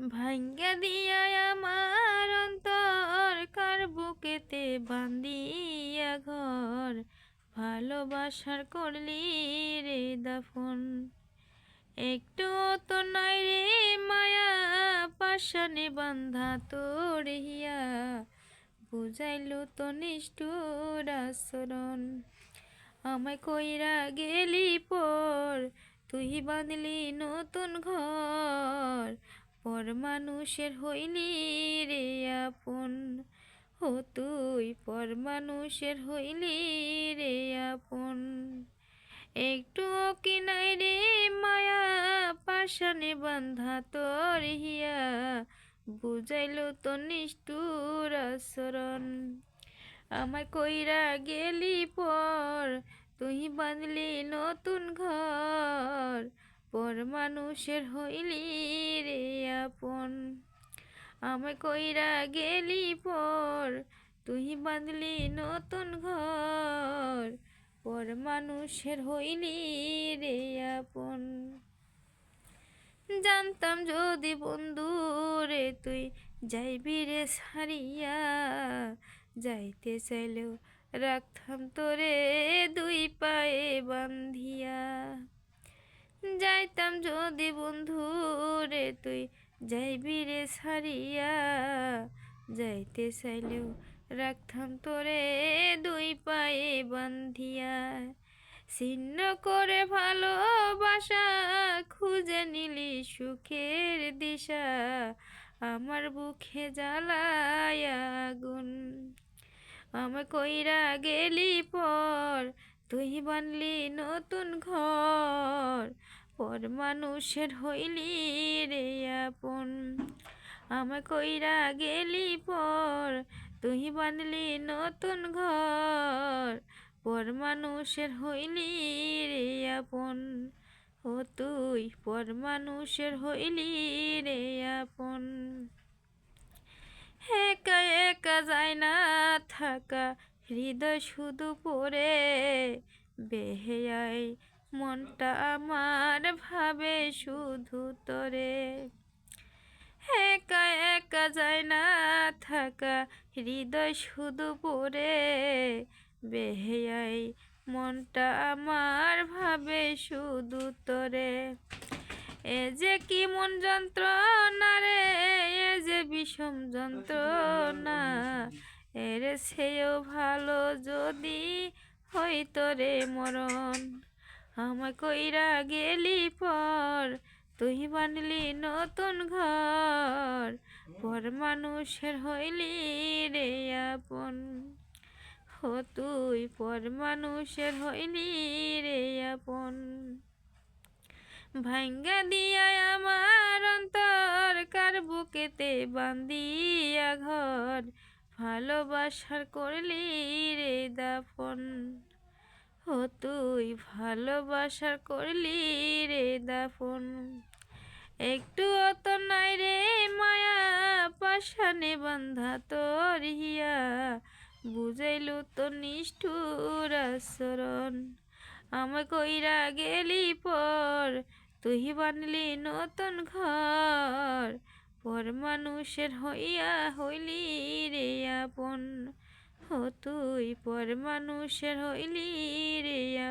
ভাঙ্গা দিয়া আমার অন্তর, কার বুকেতে বান্দিয়া ঘর? ভালোবাসার করলি রে দাফন। একটু তো নাই রে মায়া পাশানে বান্ধা তোর হিয়া। বুঝাইল তো নিষ্ঠুর আচরণ। আমায় কইরা গেলি পর, তুই বাঁধলি নতুন ঘর। পর মানুষের হইলি রে আপন। ও তুই পর মানুষের হইলি রে আপন। একটু কি নাই রে মায়া পাশানে বান্ধা তোর হিয়া। বুঝাইল তো নিষ্ঠুর আচরণ। আমায় কইরা গেলি পর, তুই বাঁধলি নতুন ঘর। পর মানুষের হইলি রে আপন। আমায় কইরা গেলি পর, তুই বাঁধলি নতুন ঘর, পর মানুষের হইলি রে আপন। জানতাম যদি বন্ধু রে তুই যাইবি রে সারিয়া যাইতে চাইলেও রাখতাম তোরে দুই পায়ে বান্ধিয়া যাইতাম যদি বন্ধু রে তুই যাইবি রে সারিয়া যাইতে চাইলেও রাখতাম তোরে দুই পায়ে বান্ধিয়া ছিন্ন করে ভালোবাসা খুঁজে নিলি সুখের দিশা, আমার বুকে জ্বালায় আগুন। আমার কইরা গেলি পর, তুই বানলি নতুন ঘর পর মানুষের হইলি রে আপন। আমার কইরা গেলি পর, তুই বানলি নতুন ঘর। পর মানুষের হইলি রে আপন। ও তুই, পর মানুষের হইলি রে আপন। একা একা যায় না থাকা, হৃদয় শুধু পড়ে বেহেয়াই মনটা আমার ভাবে শুধু তোরে। একা একা যায় না থাকা, হৃদয় শুধু পরে বেহেয়াই মনটা আমার ভাবে শুধু তোরে। এ যে কি মন যন্ত্রণা রে, এ যে বিষম যন্ত্রণা। এর সেও ভালো যদি হইতো রে মরণ। আমায় কইরা গেলি পর, তুই বানলি নতুন ঘর। পর মানুষের হইলি রে আপন। ও তুই পর মানুষের হইলি রে আপন। ভাঙ্গা দিয়া আমার অন্তর, কার বুকেতে বান্দিয়া ঘর। ভালোবাসার করলি রে দাফন। তুই ভালোবাসার করলি রে দাফন। একটু অত নাই রে মায়া পাশানে বান্ধা তোর হিয়া। বুঝাইল তো নিষ্ঠুর আচরণ। আমায় কইরা গেলি পর, তুই বানলি নতুন ঘর। পর মানুষের হইয়া হইলি রে আপন। ও তুই পর মানুষের হইলি রে